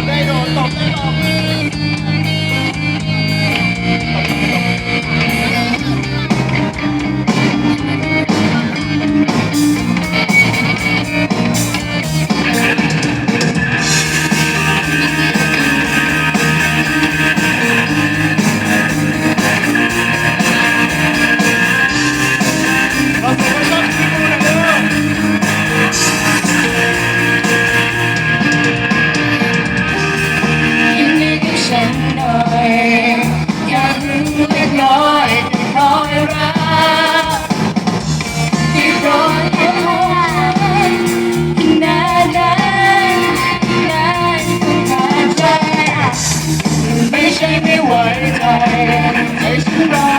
ดได้โดดตบได้ตบ ยังเล็กน้อยเป็นน้อยรักที่ร้อยหัวนาด้านด้านต้งขาดใจไม่ใช่ไม่ไหวใจไม่ใช่รอ